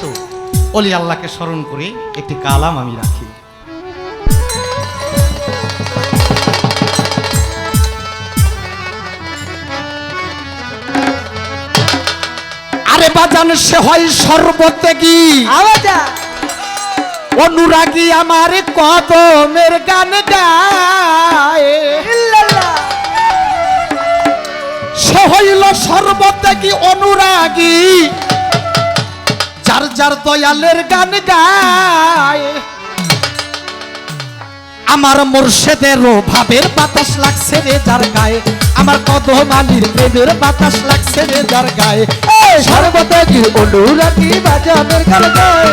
তো অলি আল্লাহকে স্মরণ করে একটি কালাম আমি রাখি। আরে বাজান সে হয় সর্বত্যাগী। অনুরাগী আমার কদমের গান গায়। সে হইল সর্বত্যাগী অনুরাগী। যার যার দয়ালের গান গায় আমার মোর্শেদেরও ভাবের বাতাস লাগছে রে যার গায়ে। আমার কদমালির প্রেমের বাতাস লাগছে রে যার গায়ে? সর্বত্যাগী অনুরাগী বাজানের গান গায়?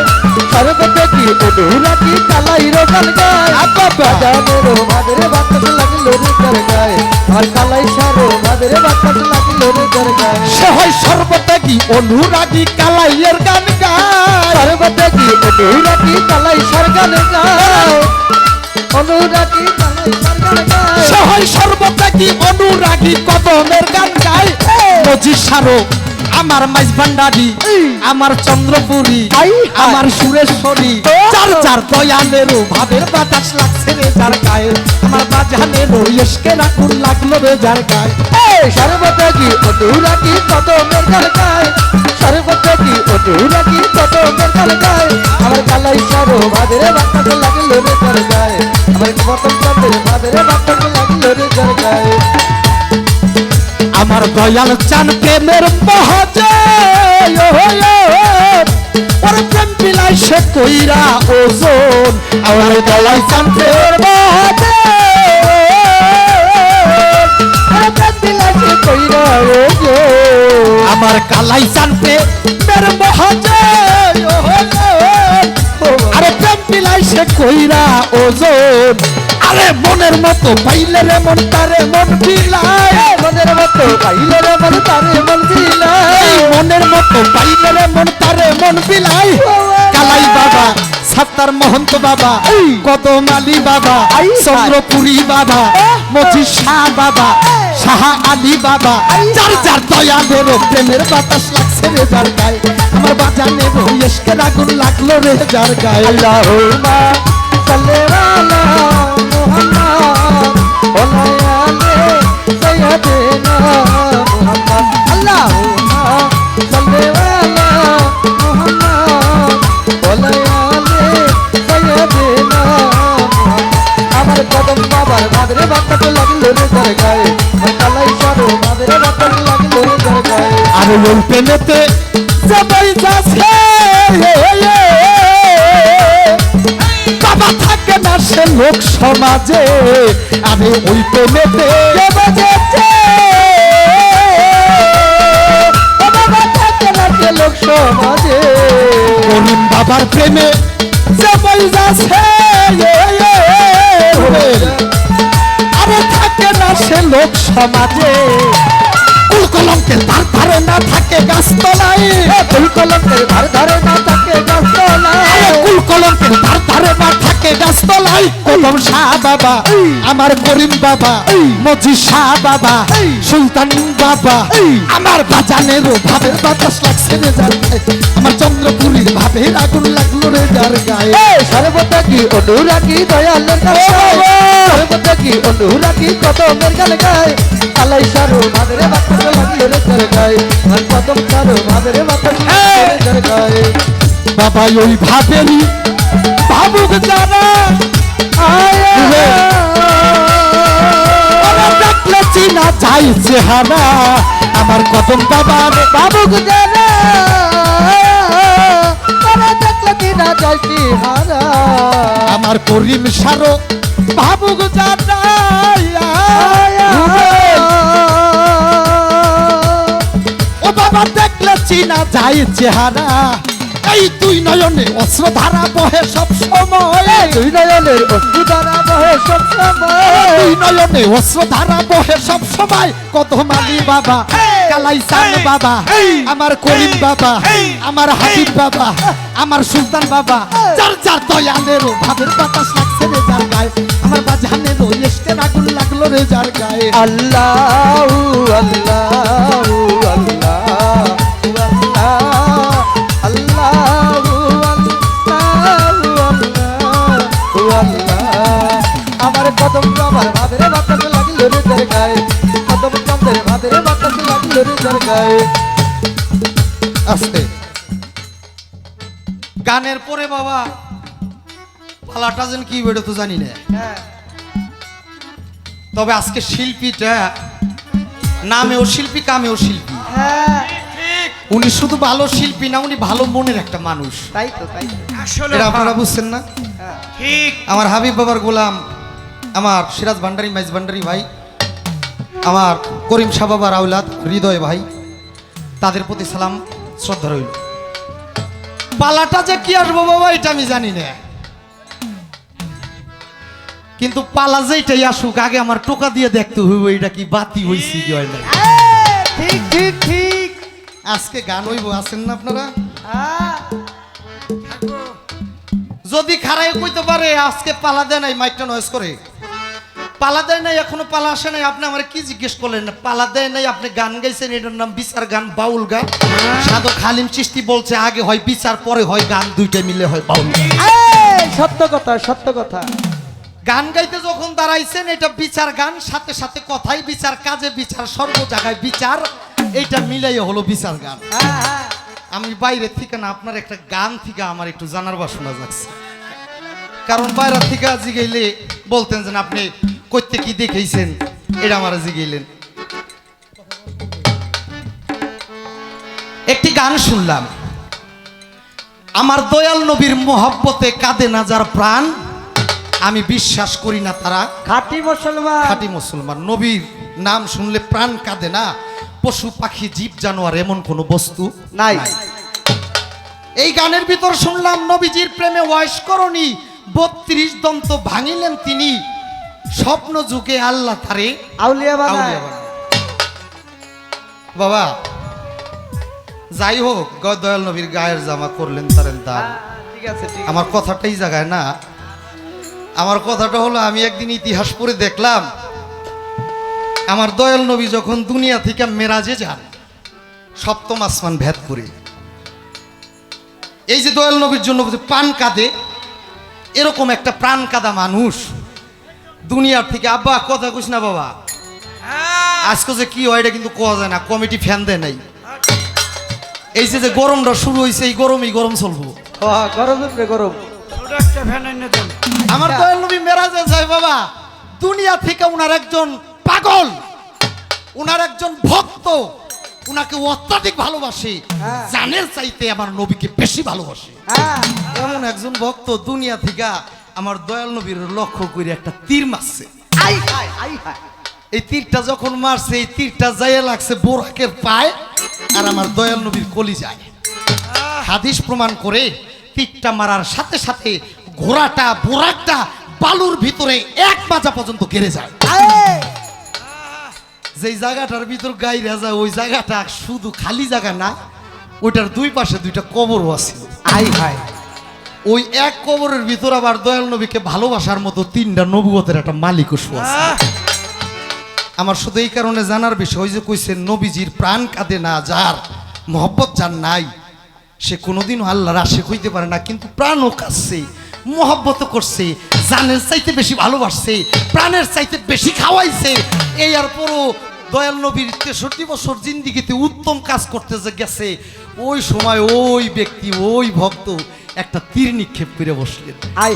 সর্বত্যাগী অনুরাগী কালাইরো গান গায়? আব্বা বাজানেরও মাদের বাতাস লাগিল রে যার গায়ে। আর কালাই সারো মাদের বাতাস লাগিল রে যার গায়ে। সে হয় সর্বত্যাগী অনুরাগী কালাইয়ের গান গায়? সর্বত্যাগী অনুরাগী কালাই সার গান গায়? গান সারো আমার মাইজ ভান্ডারি আমার চন্দ্রপুরী। আমার সুরেশ্বরী। চার চার দয়ালেরও ভাবের বাতাস লাগছে রে যার গায়ে। আমার বাজানেরও এসকে রাখুন লাগল রে যার গায়ে। সর্বত্যাগী অনুরাগী কদমের গান গায়? সর্বত্যাগী অনুরাগী কদমের গান গায়? আমার কালাই সারো বাতাস লাগিল রে যার গায়ে। আমার চাঁদের মাদের বাতাস লাগিল রে যার গায়ে। আমার দয়াল চান প্রেমের মহাজে ওর প্রেম বিলাই সে কইরা ওজন, আমার দয়াল চান প্রেমের মহাজে আমার কালাই চান প্রেমের মহাজে আরে প্রেম বিলাই সে কইরা ওজন আরে মনের মতো পাইলে রে মন তারে মন বিলায়। মনের মতো পাইলে রে মন তারে মন এই মনের মতো পাইলে রে মন তারে মন বিলাই কালাই বাবা সাত্তার মহন্ত বাবা কদমালি বাবা আই, চন্দ্রপুরী বাবা মজি শাহ বাবা শাহ আলী বাবা। যার যার দয়ালের প্রেমের বাতাস লাগছে রে যার গায়ে। আমার বাজানের এসকে আগুন লাগল রে যার গায়ে। আল্লাহুম্মা সাল্লি আলা আর ওই প্রেমেতে সবাই যাচ্ছে সে লোক সমাজে, আমি ওই প্রেমেতে লোক সমাজে? করিম বাবার প্রেমে যাচ্ছে আরে থাকে না সে লোক সমাজে। কুল কলঙ্কের তার ধারে না থাকে গাছতলায়। ফুল কলমের ধার ধারে না থাকে গাছতলায় কদম শাহ বাবা আমার করিম বাবা মজি শাহ বাবা সুলতান বাবা। আমার বাজানেরও ভাবের বাতাস লাগছে রে যার আমার চন্দ্রপুরীর ভাবের আগুন লাগল রে যার গায়ে। এই সর্বত্যাগী অনুরাগী দয়ালের গায়? সর্বত্যাগী অনুরাগী কদমের গান গায়? আলাই সারো মাদরে বাতাস লাগিল রে যার গায়ে। আর কদম সারো মাদরে বাতাস লাগিল রে যার গায়ে। বাবা ওই ভাবেরই ভাবুক যারা দেখলে চিনা যাই চেহারা আমার কদম বাবার বাবু তারা দেখলে হারা আমার করিম সারো, ভাবুক যারা ও বাবা, দেখলে চিনা যাই চেহারা। এই দুই নয়নে অস্ত্র ধারা বহে সব সময়। দুই নয়নের দ্বারা বহে সব সময়। দুই নয়নে অস্ত্র ধারা বহে সব সময়। কত মালি বাবা কালাই সান বাবা আমার করিম বাবা আমার হাবিব বাবা আমার সুলতান বাবা। যার যার দয়ালের ভাবের বাতাস লাগছে রে যার গায়ে আমার বাজানের এসকের আগুন লাগল রে যার গায়ে। আল্লাহ আল্লাহ। আস্তে। গানের পরে বাবা পালাটা যেন কি বেরো তো জানি না। হ্যাঁ। তবে আজকে শিল্পীটা নামেও শিল্পী কামেও শিল্পী। হ্যাঁ। উনি শুধু ভালো শিল্পী না উনি ভালো মনের একটা মানুষ। তাই তো তাই আসলে এটা আপনারা বুঝছেন না? হ্যাঁ। ঠিক। আমার হাবিব বাবার গোলাম আমার সিরাজ ভান্ডারি মাইজ ভান্ডারি ভাই আমার করিম শাহ বাবার আউলাদ হৃদয় ভাই। তাদের প্রতি সালাম শ্রদ্ধা রইল। পালাটা যে কি আসব বাবা এটা আমি জানি না। কিন্তু পালা যেটাই আসুক আগে আমার টোকা দিয়ে দেখতে হইব এটা কি বাতি হইছি কি হয় না ঠিক ঠিক ঠিক। আজকে গান হইব আছেন না আপনারা? যদি খারাই কইতে পারে আজকে পালা দেয় নাই মাইকটা নয়েস করে। পালা দেয় নাই এখনও পালা আসে নাই। আপনি আমার কি জিজ্ঞেস করলেন? পালা দেয় নাই আপনি গান গাইছেন এটার নাম বিচার গান বাউল গান। সাধক খালিম চিস্তি বলছে আগে হয় বিচার পরে হয় গান দুইটা মিলে হয় বাউল সত্য কথা সত্য কথা। গান গাইতে যখন দাঁড়াইছেন এটা বিচার গান সাথে সাথে কথাই বিচার কাজে বিচার সর্ব জায়গায় বিচার এইটা মিলাই হলো বিচার গান। হ্যাঁ হ্যাঁ। আমি বাইরে থেকে না আপনার একটা গান থেকে আমার একটু জানার বাসনা যাচ্ছে কারণ বাইরে থেকে জিগাইলে বলতেন যে আপনি কইতে কি দেখেইছেন? এটা আমার জিগাইলেন। একটি গান শুনলাম। আমার দয়াল নবীর মোহব্বতে কাঁদে না যার প্রাণ আমি বিশ্বাস করি না তারা। খাঁটি মুসলমান। খাঁটি মুসলমান। নবীর নাম শুনলে প্রাণ কাঁদে না। পশু পাখি জীব জানোয়ার এমন কোনো বস্তু নাই। এই গানের ভিতর শুনলাম নবীজির প্রেমে ওয়াইস করণী বত্রিশ দন্ত ভাঙিলেন তিনি। স্বপ্ন যুগে আল্লাহ তারে আউলিয়া বানায় বাবা। যাই হোক গ- দয়াল নবীর গায়ের জামা করলেন তারেন দান ঠিক আছে আমার কথাটাই জায়গায় না আমার কথাটা হলো আমি একদিন ইতিহাস পড়ে দেখলাম আমার দয়াল নবী যখন দুনিয়া থেকে মেরাজে যান সপ্তম আসমান ভেদ করে। এই যে দয়াল নবীর জন্য প্রাণ কাঁদে এরকম একটা প্রাণ কাদা মানুষ দুনিয়ার থেকে আব্বা কথা কইস না বাবা। হ্যাঁ, আজকে যে কি হয় এটা কিন্তু কোয়া যায় না কমিটি ফ্যান দেয় নাই। এই যে যে গরমটা শুরু হয়েছে এই গরমই গরম চলবো। গরম গরম। ছোট একটা ফ্যান এনে দেন। আমার। দয়াল নবী মেরাজে যায় বাবা। দুনিয়া থেকে উনার একজন পাগল উনার একজন ভক্ত উনাকে অত্যাধিক ভালোবাসে হ্যাঁ। জানের চাইতে আমার নবীকে বেশি ভালোবাসে। হ্যাঁ। এমন একজন ভক্ত দুনিয়া থেকে আমার দয়াল নবীর লক্ষ্য করে একটা তীর মারছে। এই তীরটা যখন মারছে এই তীরটা যাইয়া লাগছে বোরাকের পায় আর আমার দয়াল নবীর কলি যায় হাদিস প্রমাণ করে তীরটা মারার সাথে সাথে ঘোড়াটা বোরাকটা বালুর ভিতরে এক বাজা পর্যন্ত গেড়ে যায়। যেই জায়গাটার ভিতর গাইরা যায় ওই জায়গাটা শুধু খালি জায়গা না ওইটার দুই পাশে দুইটা কবরও আছে। আই হাই ওই এক কবরের ভিতর আবার দয়াল নবীকে ভালোবাসার মতো তিনটা নবুয়তের একটা মালিক আছে। আমার শুধু এই কারণে জানার বিষয় ওই যে কইছেন নবীজির প্রাণ কাঁদে না যার মহব্বত যার নাই সে কোনোদিনও আল্লাহর আশে হইতে পারে না কিন্তু প্রাণও কাঁদছে মহব্বত করছে জানের চাইতে বেশি ভালোবাসছে প্রাণের চাইতে বেশি খাওয়াইছে। এই আর পরও দয়াল নবীর তেষট্টি বছর জিন্দিগিতে উত্তম কাজ করতে যে গেছে ওই সময় ওই ব্যক্তি ওই ভক্ত একটা তীর নিক্ষেপ করে বসলেন। আই।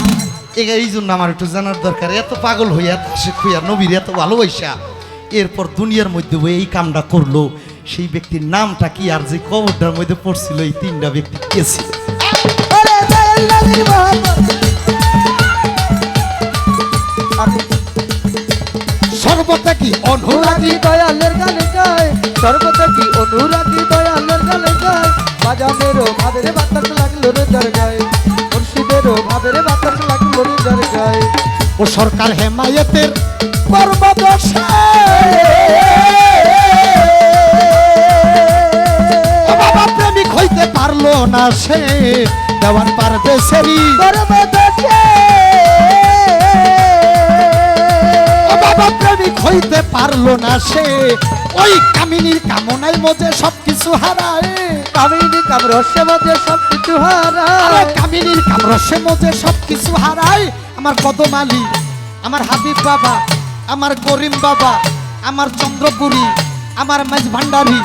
এই জন্য আমার একটু জানার দরকার এত পাগল হইয়া এত আশিক হইয়া নবীর এত ভালোবাসা। এরপর দুনিয়ার মধ্যে এই কামটা করল সেই ব্যক্তির নামটা কি আর যে কবরটার মধ্যে পড়ছিল এই তিনটা ব্যক্তি কে ছিল? মোহাম্মদ সর্বত্যাগী অনুরাগী? দয়ালের গানে গায় সর্বত্যাগী অনুরাগী দয়ালের গানে গায়? বাজানেরও ভাবের বাতাস লাগল রে যার গায়ে মুর্শিদেরও ভাবের বাতাস লাগল রে যার ও সরকার হেমায়েতের বাবা, প্রেমিক হইতে পারল না সে। দেওয়ান পারবে সেরি বাবা, প্রেমিক হইতে পারল না সে। ওই কামিনীর কামনায় মধ্যে সবকিছু হারায়। কামিনী কামরসে মধ্যে সব কিছু হারায় কামিনীর কামরসে মধ্যে সবকিছু হারায়। আমার কদমালি আমার হাবিব বাবা, আমার করিম বাবা, আমার চন্দ্রপুরী, আমার মেজ ভান্ডারী,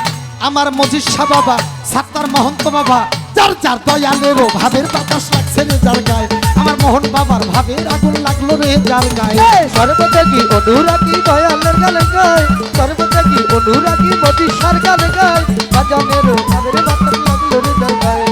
আমার মজিদ বাবা, সাত্তার মহন্ত বাবা। যার যার দয়ালেরও ভাবের বাতাস লাগছে যার গায়ে। মোহন বাবার ভাবের আগুন লাগল রে যার গায়ে। সর্বত্যাগী অনুরাগী দয়ালের গানে গায়? সর্বত্যাগী অনুরাগী মোদী সরকার গায়? বাজানেরও ভাবের বাতাস লাগল রে তার গায়ে।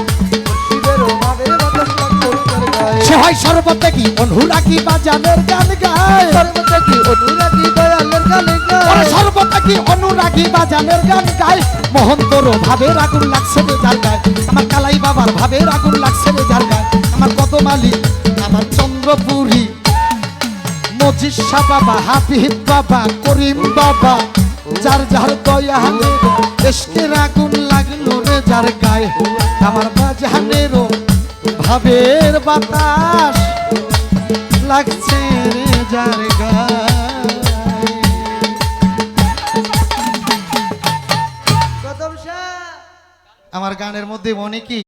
মুর্শিদেরও ভাবের বাতাস লাগল রে তার গায়ে। সহায় সর্বত্যাগী অনুরাগী বাজানের গান গায়? সর্বত্যাগী অনুরাগী দয়ালের গানে ওরে গায় সর্বত্যাগী অনুরাগী বাজানের গান গায়? মোহন্তর ভাবের আগুন লাগছে রে যার গায়। আমার কালাই বাবার ভাবের আগুন লাগছে রে যার গায়। আমার কদমালি আমার চন্দ্রপুরী। মজিদ শাহ বাবা, হাফিজ বাবা, করিম বাবা, যার যার দয়া এসকের আগুন লাগল রে যার গায়ে। আমার বাজানেরও ভাবের বাতাস লাগছে যার আমার গানের মধ্যে অনেকই